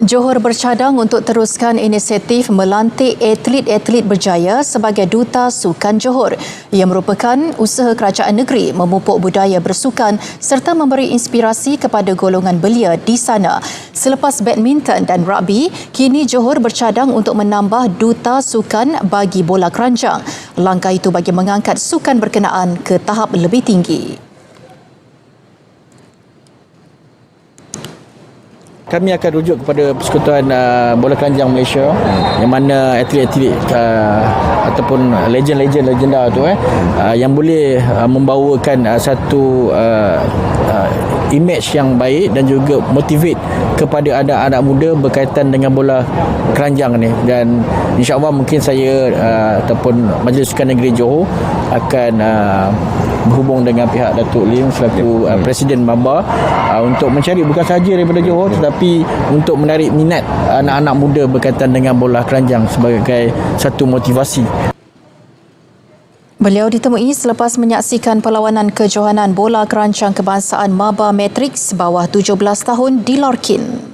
Johor bercadang untuk teruskan inisiatif melantik atlet-atlet berjaya sebagai Duta Sukan Johor. Ia merupakan usaha kerajaan negeri memupuk budaya bersukan serta memberi inspirasi kepada golongan belia di sana. Selepas badminton dan rugby, kini Johor bercadang untuk menambah Duta Sukan bagi bola keranjang. Langkah itu bagi mengangkat sukan berkenaan ke tahap lebih tinggi. Kami akan rujuk kepada Persekutuan uh, Bola Keranjang Malaysia yang mana atlet-atlet uh, ataupun legend-legend legenda tu eh uh, yang boleh uh, membawakan uh, satu uh, uh, image yang baik dan juga motivate kepada anak-anak muda berkaitan dengan bola keranjang ni. Dan insya-Allah mungkin saya uh, ataupun Majlis Sukan Negeri Johor akan uh, berhubung dengan pihak Datuk Lim selaku uh, Presiden Mamba uh, untuk mencari bukan sahaja daripada Johor tetapi untuk menarik minat anak-anak muda berkaitan dengan bola keranjang sebagai satu motivasi. Beliau ditemui selepas menyaksikan perlawanan kejohanan bola keranjang kebangsaan Maba Matrix bawah 17 tahun di Larkin.